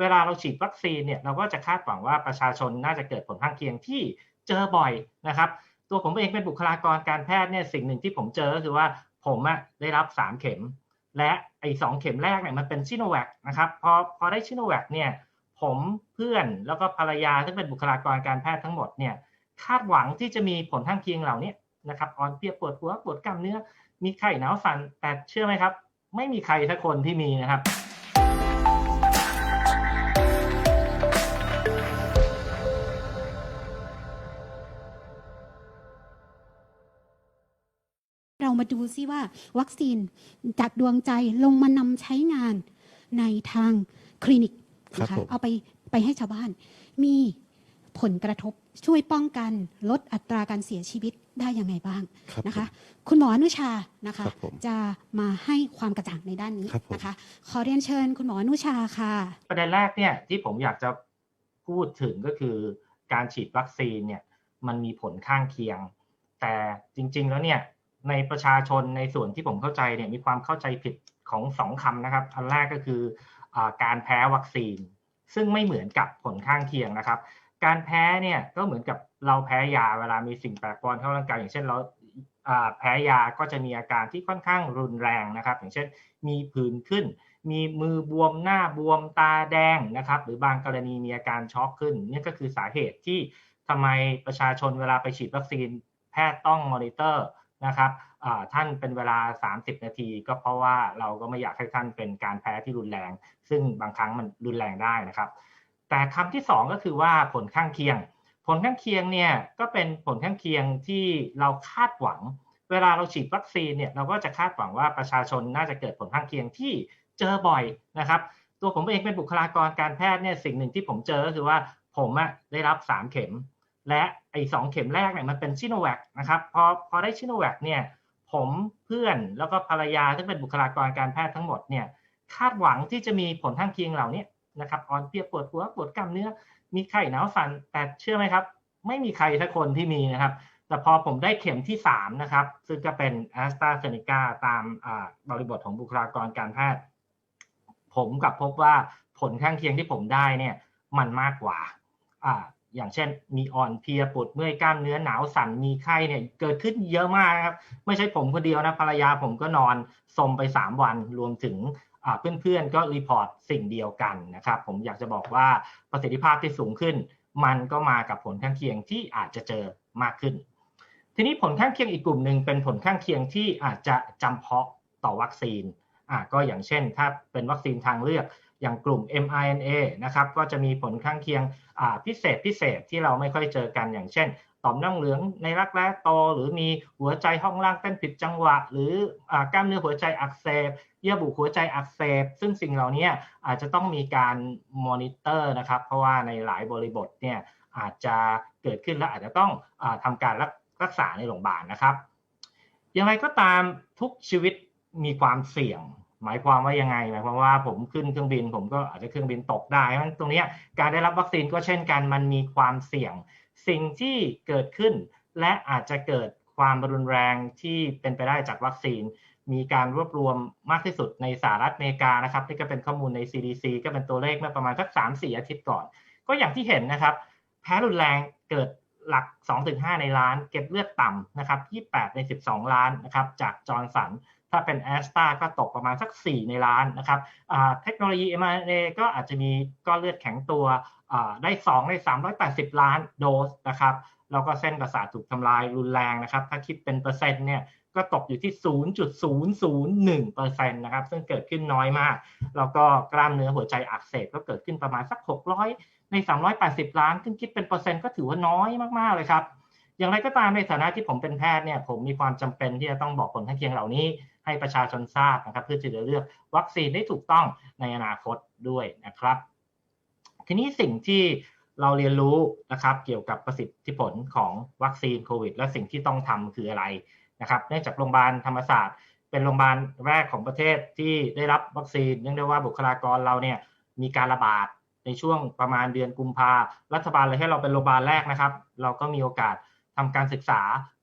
เวลาเราฉีดวัคซีนเนี่ยเราก็จะคาดหวังว่าประชาชนน่าจะเกิดผลข้างเคียงที่เจอบ่อยนะครับ ตัวผมเองเป็นบุคลากรการแพทย์เนี่ยสิ่งหนึ่งที่ผมเจอก็คือว่าผมอะได้รับ 3 เข็ม และไอ้สองเข็มแรกเนี่ยมันเป็นชิโนแวคนะครับพอพอได้ชิโนแวคเนี่ยผมเพื่อนแล้วก็ภรรยาซึ่งเป็นบุคลากรการแพทย์ทั้งหมดเนี่ยคาดหวังที่จะมีผลข้างเคียงเหล่านี้นะครับอ่อนเพลียปวดหัวปวดกล้ามเนื้อมีไข้หนาวสั่นแต่เชื่อไหมครับ ไม่มีใครสักคนที่มีนะครับ มาดูซิว่าวัคซีนจากดวงใจลงมานำใช้งานในทางคลินิกนะครัคะบผมเอาไปไปให้ชาวบ้าน มีผลกระทบช่วยป้องกันลดอัตราการเสียชีวิตได้ยังไงบ้างครับนะคะผมคุณหมออนุชานะคะครับผมจะมาให้ความกระจ่างในด้านนี้ครับผมนะคะ ขอเรียนเชิญคุณหมออนุชาค่ะ ประเด็นแรกเนี่ยที่ผมอยากจะพูดถึงก็คือการฉีดวัคซีนเนี่ยมันมีผลข้างเคียง แต่จริง ๆ แล้วเนี่ย ในประชาชนในส่วนที่ผมเข้าใจเนี่ยมีความเข้าใจผิดของสองคำนะครับ อันแรกก็คืออการแพ้วัคซีน ซึ่งไม่เหมือนกับผลข้างเคียงนะครับ การแพ้เนี่ยก็เหมือนกับเราแพ้ยาเวลามีสิ่งแปลกปลอมเข้าร่างกายอย่างเช่นเราอ่าแพ้ยาก็จะมีอาการที่ค่อนข้างรุนแรงนะครับ อย่างเช่นมีผื่นขึ้น มีมือบวมหน้าบวมตาแดงนะครับ หรือบางกรณีมีอาการช็อกขึ้นนี่ก็คือสาเหตุที่ทำไมประชาชนเวลาไปฉีดวัคซีนแพทย์ต้องมอนิเตอร์ นะครับท่านเป็นเวลา 30 นาที ก็เพราะว่าเราก็ไม่อยากให้ท่านเป็นการแพ้ที่รุนแรง ซึ่งบางครั้งมันรุนแรงได้นะครับ แต่คำที่สองก็คือว่าผลข้างเคียง ผลข้างเคียงเนี่ยก็เป็นผลข้างเคียงที่เราคาดหวัง เวลาเราฉีดวัคซีนเนี่ยเราก็จะคาดหวังว่าประชาชนน่าจะเกิดผลข้างเคียงที่เจอบ่อยนะครับ ตัวผมเองเป็นบุคลากรการแพทย์เนี่ยสิ่งหนึ่งที่ผมเจอก็คือว่าผมอะได้รับ 3 เข็ม และไอ้สองเข็มแรกเนี่ยมันเป็นชิโนแวคนะครับพอพอได้ชิโนแวคเนี่ยผมเพื่อนแล้วก็ภรรยาซึ่เป็นบุคลากรการแพทย์ทั้งหมดเนี่ยคาดหวังที่จะมีผลข้างเคียงเหล่านี้นะครับอ่อนเพลียปวดหัวปวดกล้ามเนื้อ มีไข้หนาวสั่นแต่เชื่อไหมครับ ไม่มีใครสักคนที่มีนะครับ แต่พอผมได้เข็มที่ 3 นะครับ ซึ่งก็เป็น a s t r a z เซ e c a ตามบริบทของบุคลากรการแพทย์ ผมกลับพบว่าผลข้างเคียงที่ผมได้เนี่ยมันมากกว่า อย่างเช่น มีอ่อนเพลียปวดเมื่อยกล้ามเนื้อหนาวสั่นมีไข้เนี่ยเกิดขึ้นเยอะมากครับไม่ใช่ผมคนเดียวนะภรรยาผมก็นอนสมไป 3 วันรวมถึงอ่าเพื่อนๆก็รีพอร์ตสิ่งเดียวกันนะครับ ผมอยากจะบอกว่าประสิทธิภาพที่สูงขึ้น มันก็มากับผลข้างเคียงที่อาจจะเจอมากขึ้น ทีนี้ผลข้างเคียงอีกกลุ่มหนึ่งเป็นผลข้างเคียงที่อาจจะจำเพาะต่อวัคซีน อ่าก็อย่างเช่น ถ้าเป็นวัคซีนทางเลือกอย่างกลุ่ม mRNA นะครับก็จะมีผลข้างเคียงอ่าพิเศษพิเศษที่เราไม่ค่อยเจอกันอย่างเช่นต่อมน้ำเหลืองในรักแร้โตหรือมีหัวใจห้องล่างเต้นผิดจังหวะ หรืออากล้ามเนื้อหัวใจอักเสบเยื่อบุหัวใจอักเสบซึ่งสิ่งเหล่านี้อาจจะต้องมีการมอนิเตอร์นะครับ เพราะว่าในหลายบริบทเนี่ยอาจจะเกิดขึ้นและอาจจะต้องอาทำการรักรักษาในโรงพยาบาลนะครับ อย่างไรก็ตามทุกชีวิตมีความเสี่ยง หมายความว่ายังไงหมายความว่าผมขึ้นเครื่องบิน ผมก็อาจจะเครื่องบินตกได้เพราะฉะนั้นตรงนี้การได้รับวัคซีนก็เช่นกันมันมีความเสี่ยง สิ่งที่เกิดขึ้น และอาจจะเกิดความรุนแรงที่เป็นไปได้จากวัคซีน มีการรวบรวมมากที่สุดในสหรัฐอเมริกานะครับนี่ก็เป็นข้อมูลใน CDC ก็เป็นตัวเลขเมื่อประมาณสัก3-4 อาทิตย์ก่อน ก็อย่างที่เห็นนะครับ แพ้รุนแรงเกิดหลัก 2-5 ในล้าน เก็บเลือดต่ำนะครับ28 ใน 12 ล้านนะครับจากจอร์นสัน ถ้าเป็นแอสตาก็ตกประมาณสัก 4 ในล้านนะครับเทคโนโลยี mRNA ก็อาจจะมีก้อนเลือดแข็งตัวได้ 2 ใน 380 ล้านโดสนะครับแล้วก็เส้นประสาทถูกทำลายรุนแรงนะครับ ถ้าคิดเป็นเปอร์เซ็นต์เนี่ยก็ตกอยู่ที่ 0.001%นะครับ ซึ่งเกิดขึ้นน้อยมาก แล้วก็กล้ามเนื้อหัวใจอักเสบก็เกิดขึ้นประมาณสัก 600 ใน 380 ล้าน ซึ่งคิดเป็นเปอร์เซ็นต์ก็ถือว่าน้อยมากๆเลยครับ อย่างไรก็ตามในฐานะที่ผมเป็นแพทย์เนี่ย ผมมีความจำเป็นที่จะต้องบอกผลข้างเคียงเหล่านี้ ให้ประชาชนทราบนะครับ เพื่อจะเลือกวัคซีนได้ถูกต้องในอนาคตด้วยนะครับ ทีนี้สิ่งที่เราเรียนรู้นะครับ เกี่ยวกับประสิทธิผลของวัคซีนโควิด และสิ่งที่ต้องทำคืออะไรนะครับเนื่องจากโรงพยาบาลธรรมศาสตร์ เป็นโรงพยาบาลแรกของประเทศที่ได้รับวัคซีนเนื่องด้วยว่าบุคลากรเราเนี่ยมีการระบาดในช่วงประมาณเดือนกุมภารัฐบาลเลยให้เราเป็นโรงพยาบาลแรกนะครับ เราก็มีโอกาสทำการศึกษา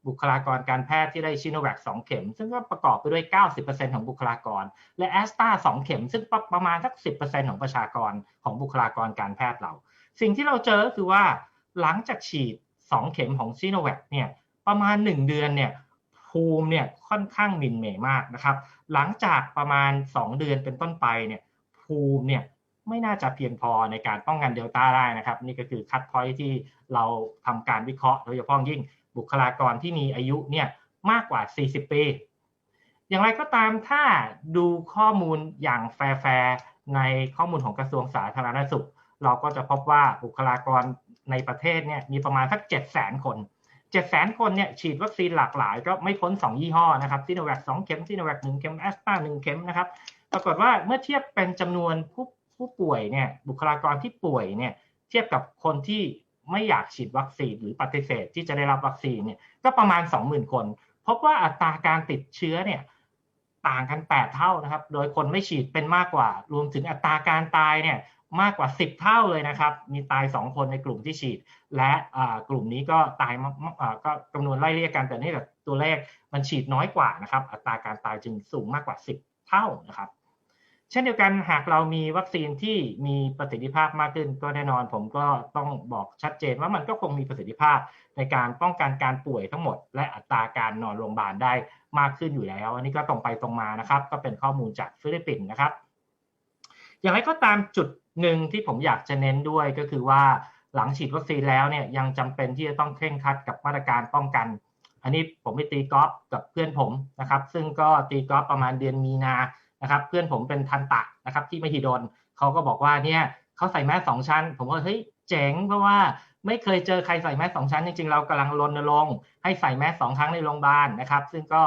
บุคลากรการแพทย์ที่ได้ชิโนแวค2เข็ม ซึ่งก็ประกอบไปด้วย 90%ของบุคลากร และแอสตรา2เข็ม ซึ่งประมาณสัก 10%ของประชากรของบุคลากรการแพทย์เรา สิ่งที่เราเจอคือว่าหลังจากฉีด 2 เข็มของชิโนแวคเนี่ยประมาณ 1 เดือนเนี่ยภูมิเนี่ยค่อนข้างมินเมย์มากนะครับ หลังจากประมาณ 2 เดือนเป็นต้นไปเนี่ยภูมิเนี่ยไม่น่าจะเพียงพอในการป้องกันเดลต้าได้นะครับ นี่ก็คือคัดพอยที่เราทำการวิเคราะห์โดยเฉพาะยิ่ง บุคลากรที่มีอายุเนี่ยมากกว่า 40 ปี อย่างไรก็ตามถ้าดูข้อมูลอย่างแฟร์ในข้อมูลของกระทรวงสาธารณสุข เราก็จะพบว่าบุคลากรในประเทศเนี่ยมีประมาณสัก 7 0 0 0 0 0 คน 7 0 0 0 0 คนเนี่ยฉีดวัคซีนหลากหลายก็ไม่พ้น 2 ยี่ห้อนะครับซีโนแวค2เข็มซีโนแวค1เข็มแอสตรา1เข็มนะครับปรากฏว่าเมื่อเทียบเป็นจำนวนผู้ผู้ป่วยเนี่ยบุคลากรที่ป่วยเนี่ยเทียบกับคนที่ ไม่อยากฉีดวัคซีนหรือปฏิเสธที่จะได้รับวัคซีนเนี่ยก็ประมาณ 20,000 คน พบว่าอัตราการติดเชื้อเนี่ยต่างกัน 8 เท่านะครับ โดยคนไม่ฉีดเป็นมากกว่า รวมถึงอัตราการตายเนี่ยมากกว่า 10 เท่าเลยนะครับ มีตาย 2 คนในกลุ่มที่ฉีด และกลุ่มนี้ก็ตายก็จำนวนไล่เรียกกันแต่นี่แบบตัวเลขมันฉีดน้อยกว่านะครับ อัตราการตายจึงสูงมากกว่า 10 เท่านะครับ เช่นเดียวกันหากเรามีวัคซีนที่มีประสิทธิภาพมากขึ้นก็แน่นอน ผมก็ต้องบอกชัดเจนว่ามันก็คงมีประสิทธิภาพในการป้องกันการป่วยทั้งหมด และอัตราการนอนโรงพยาบาลได้มากขึ้นอยู่แล้ว อันนี้ก็ตรงไปตรงมานะครับ ก็เป็นข้อมูลจากฟิลิปปินส์นะครับ อย่างไรก็ตามจุดหนึ่งที่ผมอยากจะเน้นด้วยก็คือว่าหลังฉีดวัคซีนแล้วเนี่ยยังจำเป็นที่จะต้องเคร่งครัดกับมาตรการป้องกัน อันนี้ผมไปตีกอล์ฟกับเพื่อนผมนะครับ ซึ่งก็ตีกอล์ฟประมาณเดือนมีนา นะครับเพื่อนผมเป็นทันตะนะครับที่มหิดลเขาก็บอกว่าเนี่ยเขาใส่แมสสองชั้น ผมว่าเฮ้ยเจ๋งเพราะว่าไม่เคยเจอใครใส่แมสสองชั้น จริงๆ เรากำลังรณรงค์ให้ใส่แมสสองครั้งในโรงพยาบาลนะครับ ซึ่งก็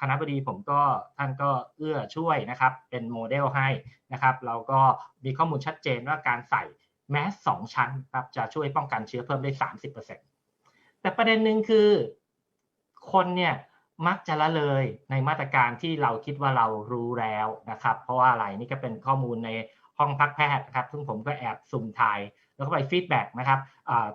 คณะบดีผมก็ท่านก็เอื้อช่วยนะครับ เป็นโมเดลให้นะครับ เราก็มีข้อมูลชัดเจนว่าการใส่แมสสองชั้นครับจะช่วยป้องกันเชื้อเพิ่มได้ 30%แต่ประเด็นหนึ่งคือ คนเนี่ย มักจะละเลยในมาตรการที่เราคิดว่าเรารู้แล้วนะครับ เพราะว่าอะไรนี่ก็เป็นข้อมูลในห้องพักแพทย์นะครับซึ่งผมก็แอบสุ่มถ่ายแล้วก็ไปฟีดแบ็กนะครับ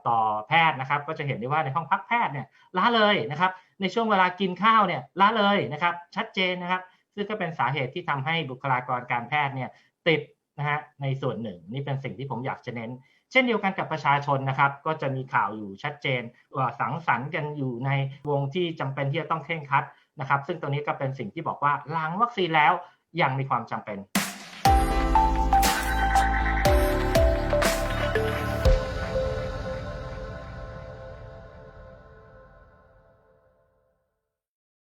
ต่อแพทย์นะครับ ก็จะเห็นได้ว่าในห้องพักแพทย์เนี่ยละเลยนะครับ ในช่วงเวลากินข้าวเนี่ยละเลยนะครับ ชัดเจนนะครับ ซึ่งก็เป็นสาเหตุที่ทำให้บุคลากรการแพทย์เนี่ยติดนะฮะในส่วนหนึ่ง นี่เป็นสิ่งที่ผมอยากจะเน้น เช่นเดียวกันกับประชาชนนะครับ ก็จะมีข่าวอยู่ชัดเจนว่าสังสรรค์กันอยู่ในวงที่จำเป็นที่จะต้องเคร่งครัดนะครับ ซึ่งตรงนี้ก็เป็นสิ่งที่บอกว่าล้างวัคซีนแล้วยังมีความจำเป็น